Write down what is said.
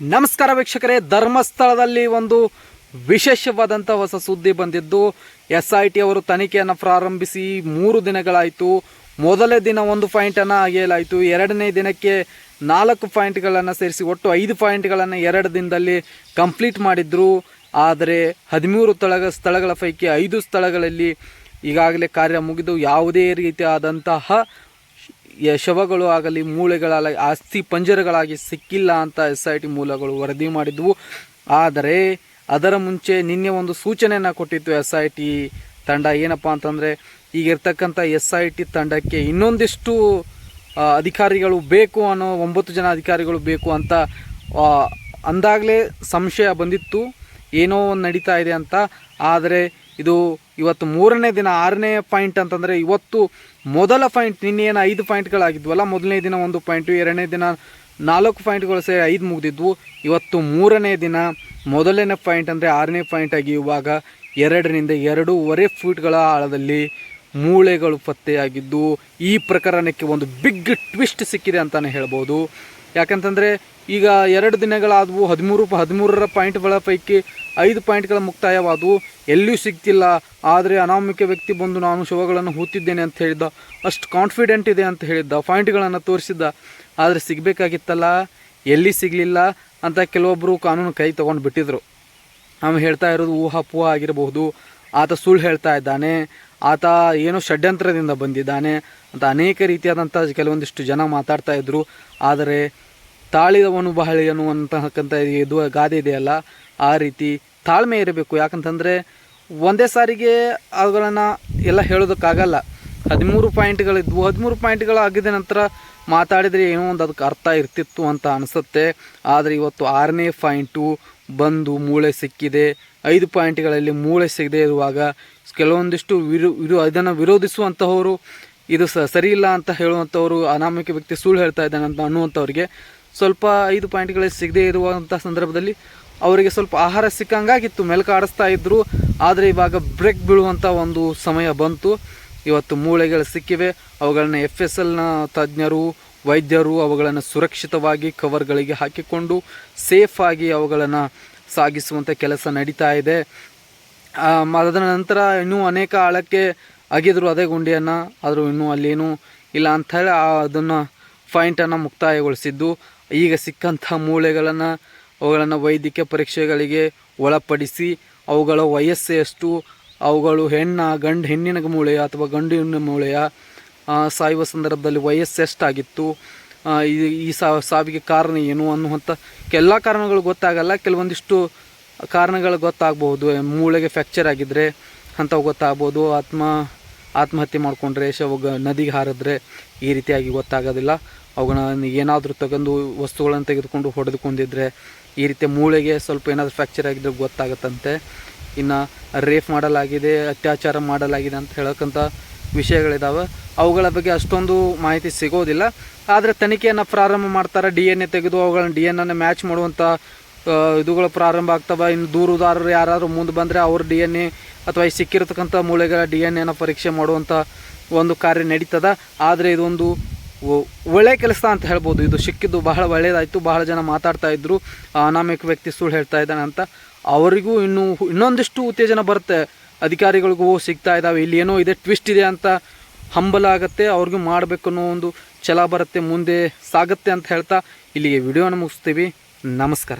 ನಮಸ್ಕಾರ ವೀಕ್ಷಕರೇ, ಧರ್ಮಸ್ಥಳದಲ್ಲಿ ಒಂದು ವಿಶೇಷವಾದಂಥ ಹೊಸ ಸುದ್ದಿ ಬಂದಿದ್ದು ಎಸ್ ಐ ಟಿ ಅವರು ತನಿಖೆಯನ್ನು ಪ್ರಾರಂಭಿಸಿ ಮೂರು ದಿನಗಳಾಯಿತು. ಮೊದಲೇ ದಿನ ಒಂದು ಪಾಯಿಂಟನ್ನು ಅಗೆಯಲಾಯಿತು. ಎರಡನೇ ದಿನಕ್ಕೆ ನಾಲ್ಕು ಪಾಯಿಂಟ್ಗಳನ್ನು ಸೇರಿಸಿ ಒಟ್ಟು ಐದು ಪಾಯಿಂಟ್ಗಳನ್ನು ಎರಡು ದಿನದಲ್ಲಿ ಕಂಪ್ಲೀಟ್ ಮಾಡಿದ್ರು. ಆದರೆ ಹದಿಮೂರು ಸ್ಥಳಗ, ಸ್ಥಳಗಳ ಪೈಕಿ ಐದು ಸ್ಥಳಗಳಲ್ಲಿ ಈಗಾಗಲೇ ಕಾರ್ಯ ಮುಗಿದು ಯಾವುದೇ ರೀತಿಯಾದಂತಹ ಶವಗಳು ಆಗಲಿ ಮೂಳೆಗಳ ಆಸ್ತಿ ಪಂಜರಗಳಾಗಿ ಸಿಕ್ಕಿಲ್ಲ ಅಂತ ಎಸ್ ಐ ಟಿ ಮೂಲಗಳು ವರದಿ ಮಾಡಿದ್ವು. ಆದರೆ ಅದರ ಮುಂಚೆ ನಿನ್ನೆ ಒಂದು ಸೂಚನೆಯನ್ನು ಕೊಟ್ಟಿತ್ತು ಎಸ್ ಐ ಟಿ ತಂಡ. ಏನಪ್ಪ ಅಂತಂದರೆ ಈಗಿರ್ತಕ್ಕಂಥ ಎಸ್ ಐ ಟಿ ತಂಡಕ್ಕೆ ಇನ್ನೊಂದಿಷ್ಟು ಅಧಿಕಾರಿಗಳು ಬೇಕು ಅನ್ನೋ, ಒಂಬತ್ತು ಜನ ಅಧಿಕಾರಿಗಳು ಬೇಕು ಅಂತ ಅಂದಾಗಲೇ ಸಂಶಯ ಬಂದಿತ್ತು. ಏನೋ ಒಂದು ನಡೀತಾ ಇದೆ ಅಂತ. ಆದರೆ ಇದು ಇವತ್ತು ಮೂರನೇ ದಿನ, ಆರನೇ ಪಾಯಿಂಟ್ ಅಂತಂದರೆ ಇವತ್ತು ಮೊದಲ ಪಾಯಿಂಟ್ ನಿನ್ನೆ ಏನು ಐದು ಪಾಯಿಂಟ್ಗಳಾಗಿದ್ವಲ್ಲ ಮೊದಲನೇ ದಿನ ಒಂದು ಪಾಯಿಂಟು ಎರಡನೇ ದಿನ ನಾಲ್ಕು ಪಾಯಿಂಟ್ಗಳು ಸೇರಿ ಐದು ಮುಗಿದಿದ್ವು. ಇವತ್ತು ಮೂರನೇ ದಿನ ಮೊದಲನೇ ಪಾಯಿಂಟ್ ಅಂದರೆ ಆರನೇ ಪಾಯಿಂಟ್ ಆಗಿ ಇವಾಗ ಎರಡರಿಂದ ಎರಡೂವರೆ ಫೀಟ್ಗಳ ಆಳದಲ್ಲಿ ಮೂಳೆಗಳು ಪತ್ತೆಯಾಗಿದ್ದು, ಈ ಪ್ರಕರಣಕ್ಕೆ ಒಂದು ಬಿಗ್ ಟ್ವಿಸ್ಟ್ ಸಿಕ್ಕಿದೆ ಅಂತಲೇ ಹೇಳ್ಬೋದು. ಯಾಕಂತಂದರೆ ಈಗ ಎರಡು ದಿನಗಳಾದವು, ಹದಿಮೂರು ಹದಿಮೂರರ ಪಾಯಿಂಟ್ಗಳ ಪೈಕಿ ಐದು ಪಾಯಿಂಟ್ಗಳ ಮುಕ್ತಾಯವಾದವು. ಎಲ್ಲಿಯೂ ಸಿಗ್ತಿಲ್ಲ. ಆದರೆ ಅನಾಮಿಕ ವ್ಯಕ್ತಿ ಬಂದು ನಾನು ಶವಗಳನ್ನು ಹೂತಿದ್ದೇನೆ ಅಂತ ಹೇಳಿದ್ದ. ಅಷ್ಟು ಕಾನ್ಫಿಡೆಂಟ್ ಇದೆ ಅಂತ ಹೇಳಿದ್ದ. ಪಾಯಿಂಟ್ಗಳನ್ನು ತೋರಿಸಿದ್ದ. ಆದರೆ ಸಿಗಬೇಕಾಗಿತ್ತಲ್ಲ? ಎಲ್ಲಿ ಸಿಗಲಿಲ್ಲ ಅಂತ ಕೆಲವೊಬ್ಬರು ಕಾನೂನು ಕೈ ತೊಗೊಂಡು ಬಿಟ್ಟಿದ್ರು. ನಾವು ಹೇಳ್ತಾ ಇರೋದು ಊಹಾಪೂಹ ಆಗಿರಬಹುದು. ಆತ ಸುಳ್ಳು ಹೇಳ್ತಾ ಇದ್ದಾನೆ. ಆತ ಏನೋ ಷಡ್ಯಂತ್ರದಿಂದ ಬಂದಿದ್ದಾನೆ ಅಂತ ಅನೇಕ ರೀತಿಯಾದಂಥ ಕೆಲವೊಂದಿಷ್ಟು ಜನ ಮಾತಾಡ್ತಾ ಇದ್ದರು ಆದರೆ ತಾಳಿದವನು ಬಹಳ ಅನ್ನುವಂತಕ್ಕಂಥ ಇದು ಗಾದೆ ಇದೆಯಲ್ಲ, ಆ ರೀತಿ ತಾಳ್ಮೆ ಇರಬೇಕು. ಯಾಕಂತಂದರೆ ಒಂದೇ ಸಾರಿಗೆ ಅವುಗಳನ್ನು ಎಲ್ಲ ಹೇಳೋದಕ್ಕಾಗಲ್ಲ. ಹದಿಮೂರು ಪಾಯಿಂಟ್ಗಳಿದ್ವು ಹದಿಮೂರು ಪಾಯಿಂಟ್ಗಳು ಆಗಿದ ನಂತರ ಮಾತಾಡಿದರೆ ಏನೋ ಒಂದು ಅದಕ್ಕೆ ಅರ್ಥ ಇರ್ತಿತ್ತು ಅಂತ ಅನಿಸುತ್ತೆ. ಆದರೆ ಇವತ್ತು ಆರನೇ ಪಾಯಿಂಟು ಬಂದು ಮೂಳೆ ಸಿಕ್ಕಿದೆ. ಐದು ಪಾಯಿಂಟ್ಗಳಲ್ಲಿ ಮೂಳೆ ಸಿಗದೆ ಇರುವಾಗ ಕೆಲವೊಂದಿಷ್ಟು ವಿರು ವಿರು ಅದನ್ನು ವಿರೋಧಿಸುವಂತಹವರು, ಇದು ಸರಿಯಿಲ್ಲ ಅಂತ ಹೇಳುವಂಥವರು ಅನಾಮಿಕ ವ್ಯಕ್ತಿ ಸುಳ್ಳು ಹೇಳ್ತಾ ಇದ್ದಾನೆ ಅಂತ ಅನ್ನುವಂಥವ್ರಿಗೆ ಸ್ವಲ್ಪ ಐದು ಪಾಯಿಂಟ್ಗಳೇ ಸಿಗದೇ ಇರುವಂಥ ಸಂದರ್ಭದಲ್ಲಿ ಅವರಿಗೆ ಸ್ವಲ್ಪ ಆಹಾರ ಸಿಕ್ಕಂಗಾಗಿತ್ತು. ಮೆಲ್ಕ ಆಡಿಸ್ತಾ ಇದ್ರು. ಆದರೆ ಇವಾಗ ಬ್ರೇಕ್ ಬೀಳುವಂಥ ಒಂದು ಸಮಯ ಬಂತು. ಇವತ್ತು ಮೂಳೆಗಳು ಸಿಕ್ಕಿವೆ. ಅವುಗಳನ್ನ ಎಫ್ ಎಸ್ ಎಲ್ನ ತಜ್ಞರು, ವೈದ್ಯರು ಅವುಗಳನ್ನು ಸುರಕ್ಷಿತವಾಗಿ ಕವರ್ಗಳಿಗೆ ಹಾಕಿಕೊಂಡು ಸೇಫಾಗಿ ಅವುಗಳನ್ನು ಸಾಗಿಸುವಂಥ ಕೆಲಸ ನಡೀತಾ ಇದೆ. ಅದರ ನಂತರ ಇನ್ನೂ ಅನೇಕ ಆಳಕ್ಕೆ ಅಗೆದ್ರು ಅದೇ ಗುಂಡಿಯನ್ನು. ಆದರೂ ಇನ್ನೂ ಅಲ್ಲೇನೂ ಇಲ್ಲ ಅಂಥೇಳಿ ಅದನ್ನು ಫೈಂಟನ್ನು ಮುಕ್ತಾಯಗೊಳಿಸಿದ್ದು. ಈಗ ಸಿಕ್ಕಂಥ ಮೂಳೆಗಳನ್ನು, ಅವುಗಳನ್ನು ವೈದ್ಯಕೀಯ ಪರೀಕ್ಷೆಗಳಿಗೆ ಒಳಪಡಿಸಿ ಅವುಗಳ ವಯಸ್ಸು ಎಷ್ಟು ಅವುಗಳು ಹೆಣ್ಣ, ಗಂಡು, ಹೆಣ್ಣಿನ ಮೂಳೆಯ ಅಥವಾ ಗಂಡಿನ ಮೂಳೆಯ ಸಾಯುವ ಸಂದರ್ಭದಲ್ಲಿ ವಯಸ್ಸು ಎಷ್ಟಾಗಿತ್ತು ಈ- ಈ ಸಾವಿಗೆ ಕಾರಣ ಏನು ಅನ್ನುವಂಥ ಎಲ್ಲ ಕಾರಣಗಳು ಗೊತ್ತಾಗಲ್ಲ. ಕೆಲವೊಂದಿಷ್ಟು ಕಾರಣಗಳು ಗೊತ್ತಾಗ್ಬೋದು ಮೂಳೆಗೆ ಫ್ಯಾಕ್ಚರ್ ಆಗಿದ್ದರೆ ಅಂಥವು ಗೊತ್ತಾಗ್ಬೋದು. ಆತ್ಮ, ಆತ್ಮಹತ್ಯೆ ಮಾಡಿಕೊಂಡ್ರೆ ಶವ ನದಿಗೆ ಹಾರಿದ್ರೆ ಈ ರೀತಿಯಾಗಿ ಗೊತ್ತಾಗೋದಿಲ್ಲ. ಅವುಗಳನ್ನ ಏನಾದರೂ ತಗೊಂಡು ವಸ್ತುಗಳನ್ನು ತೆಗೆದುಕೊಂಡು ಹೊಡೆದುಕೊಂಡಿದ್ರೆ ಈ ರೀತಿ ಮೂಳೆಗೆ ಸ್ವಲ್ಪ ಏನಾದರೂ ಫ್ರ್ಯಾಕ್ಚರ್ ಆಗಿದ್ರೆ ಗೊತ್ತಾಗುತ್ತಂತೆ. ಇನ್ನು ರೇಫ್ ಮಾಡಲಾಗಿದೆ, ಅತ್ಯಾಚಾರ ಮಾಡಲಾಗಿದೆ ಅಂತ ಹೇಳೋಕ್ಕಂಥ ವಿಷಯಗಳಿದ್ದಾವೆ ಅವುಗಳ ಬಗ್ಗೆ ಅಷ್ಟೊಂದು ಮಾಹಿತಿ ಸಿಗೋದಿಲ್ಲ. ಆದರೆ ತನಿಖೆಯನ್ನು ಪ್ರಾರಂಭ ಮಾಡ್ತಾರೆ ಡಿ ಎನ್ ಎ ತೆಗೆದು ಅವುಗಳನ್ನ ಡಿ ಎನ್ ಅನ್ನು ಮ್ಯಾಚ್ ಮಾಡುವಂಥ ಇದುಗಳು ಪ್ರಾರಂಭ ಆಗ್ತವೆ. ಇನ್ನು ದೂರುದಾರರು ಯಾರಾದರೂ ಮುಂದೆ ಬಂದರೆ ಅವ್ರ ಡಿ ಎನ್ ಎ ಅಥವಾ ಈ ಸಿಕ್ಕಿರತಕ್ಕಂಥ ಮೂಳೆಗಳ ಡಿ ಎನ್ ಎನ ಪರೀಕ್ಷೆ ಮಾಡುವಂಥ ಒಂದು ಕಾರ್ಯ ನಡೀತದ. ಆದರೆ ಇದೊಂದು ಒಳ್ಳೆ ಕೆಲಸ ಅಂತ ಹೇಳ್ಬೋದು. ಇದು ಸಿಕ್ಕಿದ್ದು ಬಹಳ ಒಳ್ಳೆಯದಾಯಿತು ಬಹಳ ಜನ ಮಾತಾಡ್ತಾ ಇದ್ದರು ಅನಾಮಿಕ ವ್ಯಕ್ತಿ ಸುಳ್ಳು ಹೇಳ್ತಾ ಇದ್ದಾನೆ ಅಂತ. ಅವರಿಗೂ ಇನ್ನೂ ಇನ್ನೊಂದಿಷ್ಟು ಉತ್ತೇಜನ ಬರುತ್ತೆ. ಅಧಿಕಾರಿಗಳಿಗೂ ಸಿಗ್ತಾ ಇದ್ದಾವೆ. ಇಲ್ಲಿ ಏನೋ ಇದೆ ಟ್ವಿಸ್ಟ್ ಇದೆ ಅಂತ ಹಂಬಲ ಆಗುತ್ತೆ. ಅವ್ರಿಗೂ ಮಾಡಬೇಕು ಅನ್ನೋ ಒಂದು ಛಲ ಬರುತ್ತೆ. ಮುಂದೆ ಸಾಗುತ್ತೆ ಅಂತ ಹೇಳ್ತಾ ಇಲ್ಲಿಗೆ ವಿಡಿಯೋನ ಮುಗಿಸ್ತೀವಿ. ನಮಸ್ಕಾರ.